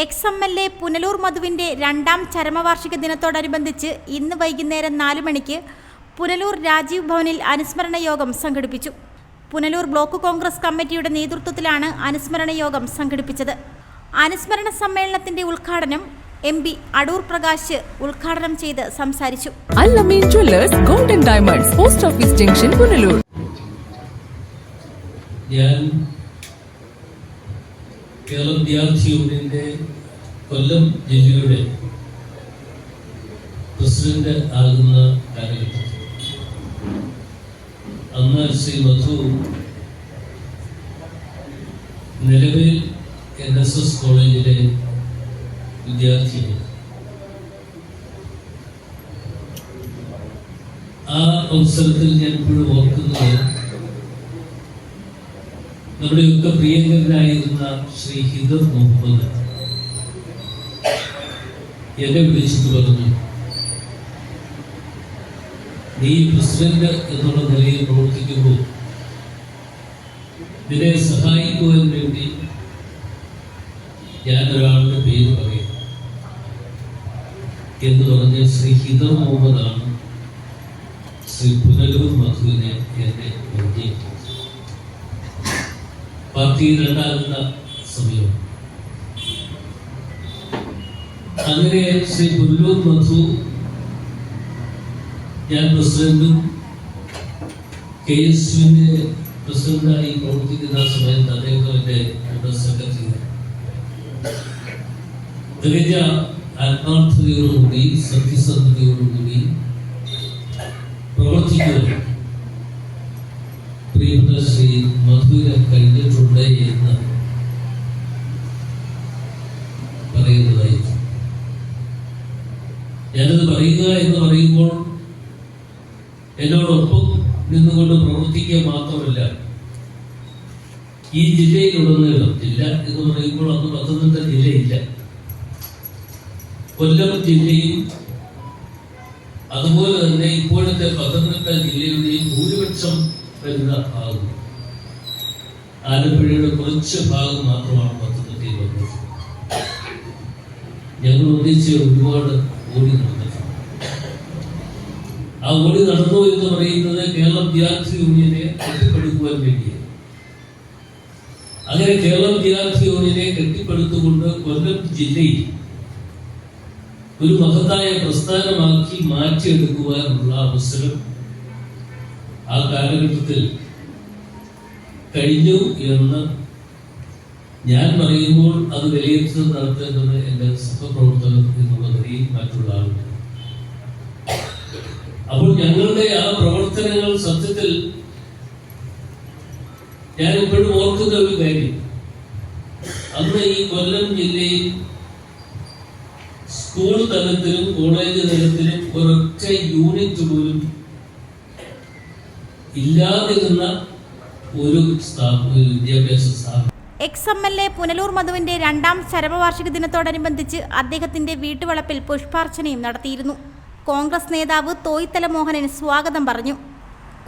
Ex M L A Punalur മധുവിന്റെ രണ്ടാം ചരമവാർഷിക ദിനത്തോടനുബന്ധിച്ച് ഇന്ന് വൈകുന്നേരം നാല് മണിക്ക് പുനലൂർ രാജീവ് ഭവനിൽ അനുസ്മരണ യോഗം സംഘടിപ്പിച്ചു. പുനലൂർ ബ്ലോക്ക് കോൺഗ്രസ് കമ്മിറ്റിയുടെ നേതൃത്വത്തിലാണ് അനുസ്മരണ യോഗം സംഘടിപ്പിച്ചത്. അനുസ്മരണ സമ്മേളനത്തിന്റെ ഉദ്ഘാടനം എം പി അടൂർ പ്രകാശ് ഉദ്ഘാടനം ചെയ്ത് സംസാരിച്ചു. Alameen jewellers golden diamonds post office junction Punalur. ഞാൻ കേരള വിദ്യാർത്ഥി യൂണിയന്റെ കൊല്ലം ജില്ലയുടെ പ്രസിഡന്റ് ആകുന്ന കാലഘട്ടത്തിൽ. അന്ന് ശ്രീ മധു നിലവിൽ എൻ എസ് എസ് കോളേജിലെ വിദ്യാർത്ഥിയാണ്. ആ അവസരത്തിൽ ഞാൻ ഇപ്പോഴും ഓർക്കുന്നത് നമ്മുടെയൊക്കെ പ്രിയങ്കരനായിരുന്ന ശ്രീ ഹിദർ മുഹമ്മദ്. എന്നെ വിളിച്ചിട്ട് പറഞ്ഞു നീ പ്രസിഡന്റ് എന്നുള്ള നിലയിൽ പ്രവർത്തിക്കുമ്പോൾ നിന്നെ സഹായിക്കുവാൻ വേണ്ടി ഞാൻ ഒരാളുടെ പേര് പറയും എന്ന് പറഞ്ഞ ശ്രീ ഹിദർ മുഹമ്മദാണ് ശ്രീ പുനലൂർ മധുവിനെ എന്നെ പരിചയിച്ചത് പാർട്ടിയിൽ ഉണ്ടാകുന്ന സമയം അങ്ങനെ ശ്രീ പുല്ലൂർ മധു ഞാൻ പ്രസിഡന്റും കെ എസ് യുവിന്റെ പ്രസിഡന്റായി പ്രവർത്തിക്കുന്ന സമയത്ത് അദ്ദേഹം എന്റെ ജനറൽ സെക്രട്ടറി തികഞ്ഞ ആത്മാർത്ഥതയോടുകൂടി സത്യസന്ധതയോടുകൂടി പ്രവർത്തിക്കുന്നു പ്രിയപ്പെട്ട ശ്രീ മധുര കഴിഞ്ഞിട്ടുണ്ട് എന്ന് പറയുന്നതായി ഞാനത് പറയുക എന്ന് പറയുമ്പോൾ എന്നോടൊപ്പം നിന്നുകൊണ്ട് പ്രവർത്തിക്കുക മാത്രമല്ല ഈ ജില്ലയിലുടനീളം ജില്ല എന്ന് പറയുമ്പോൾ അന്ന് പത്തനംതിട്ട ജില്ലയില്ല. കൊല്ലം ജില്ലയും അതുപോലെ തന്നെ ഇപ്പോഴത്തെ പത്തനംതിട്ട ജില്ലയുടെയും ഭൂരിപക്ഷം വരുന്ന ഭാഗം ആലപ്പുഴയുടെ കുറച്ച് ഭാഗം മാത്രമാണ് പത്തനംതിട്ടയിൽ വന്നത്. ഞങ്ങൾ ഒന്നിച്ച് ഒരുപാട് ഓടി നടന്നിട്ടുണ്ട്. ആ ഓടി നടന്നു എന്ന് പറയുന്നത് കേരള വിദ്യാർത്ഥി യൂണിയനെ കെട്ടിപ്പടുക്കുവാൻ വേണ്ടിയാണ്. അങ്ങനെ കേരള വിദ്യാർത്ഥി യൂണിയനെ കെട്ടിപ്പടുത്തുകൊണ്ട് കൊല്ലം ജില്ലയിൽ ഒരു മഹത്തായ പ്രസ്ഥാനമാക്കി മാറ്റിയെടുക്കുവാനുള്ള അവസരം ആ കാലഘട്ടത്തിൽ കഴിഞ്ഞു എന്ന് ഞാൻ പറയുമ്പോൾ അത് വിലയിരുത്തൽ നടത്തേണ്ടത് എന്റെ സഹപ്രവർത്തകർ എന്നുള്ള നിലയിൽ മറ്റുള്ള ആളുകൾ. അപ്പോൾ ഞങ്ങളുടെ ആ പ്രവർത്തനങ്ങൾ സത്യത്തിൽ ഞാൻ ഇപ്പോഴും ഓർക്കുന്ന ഒരു കാര്യം. അന്ന് ഈ കൊല്ലം ജില്ലയിൽ സ്കൂൾ തലത്തിലും കോളേജ് തലത്തിലും ഒരൊറ്റ യൂണിറ്റ് പോലും ഇല്ലാതിരുന്ന ഒരു സ്ഥാപന ഒരു വിദ്യാഭ്യാസ സ്ഥാപനം. Ex M L A Punalur മധുവിന്റെ രണ്ടാം ചരമവാർഷിക ദിനത്തോടനുബന്ധിച്ച് അദ്ദേഹത്തിന്റെ വീട്ടുവളപ്പിൽ പുഷ്പാർച്ചനയും നടത്തിയിരുന്നു. കോൺഗ്രസ് നേതാവ് തോയ്ത്തല മോഹനൻ സ്വാഗതം പറഞ്ഞു.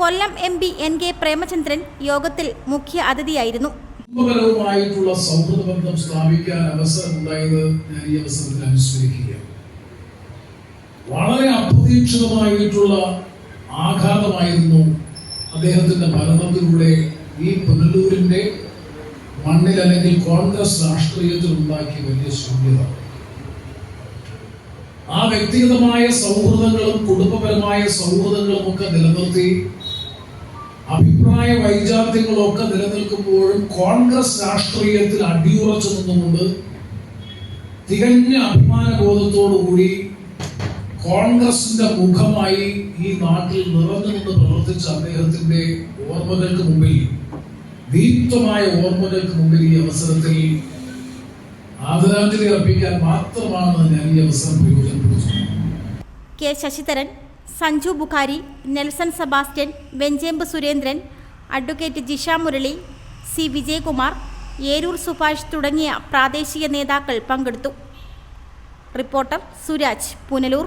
Kollam M P N K Premachandran യോഗത്തിൽ മുഖ്യ അതിഥിയായിരുന്നു. കുടുംബപരവുമായിട്ടുള്ള സൗഹൃദ ബന്ധം സ്ഥാപിക്കാൻ അവസരമുണ്ടായത് ഞാൻ ഈ അവസരത്തിൽ അനുസ്മരിക്കുകയാണ്. വളരെ അപ്രതീക്ഷിതമായിട്ടുള്ള ആഘാതമായിരുന്നു അദ്ദേഹത്തിന്റെ ഭരണത്തിലൂടെ ഈ പുനലൂരിന്റെ മണ്ണിൽ അല്ലെങ്കിൽ കോൺഗ്രസ് രാഷ്ട്രീയത്തിൽ ഉണ്ടാക്കിയ വലിയ ശൂന്യത. ആ വ്യക്തിഗതമായ സൗഹൃദങ്ങളും കുടുംബപരമായ സൗഹൃദങ്ങളും ഒക്കെ നിലനിർത്തി അഭിപ്രായ വൈജാത്യങ്ങളൊക്കെ നിലനിൽക്കുമ്പോഴും കോൺഗ്രസ് രാഷ്ട്രീയത്തിൽ അടിയുറച്ചു നിന്നുകൊണ്ട് തികഞ്ഞ അഭിമാനബോധത്തോടുകൂടി കോൺഗ്രസിന്റെ മുഖമായി ഈ നാട്ടിൽ നിറഞ്ഞുകൊണ്ട് പ്രവർത്തിച്ച അദ്ദേഹത്തിന്റെ ഓർമ്മകൾക്ക് മുമ്പിൽ ദീപ്തമായ ഓർമ്മകൾക്ക് മുമ്പിൽ ഈ അവസരത്തിൽ ആദരാഞ്ജലി അർപ്പിക്കാൻ മാത്രമാണ് ഞാൻ ഈ അവസരം പ്രയോജനപ്പെടുത്തുന്നത്. K Sasidharan Sanju Bukhari Nelson Sebastian Venchembu Surendran advocate Jisha Murali C Vijayakumar Eroor Subhash തുടങ്ങിയ പ്രാദേശിക നേതാക്കൾ പങ്കെടുത്തു. റിപ്പോർട്ടർ സുരാജ് പുനലൂർ.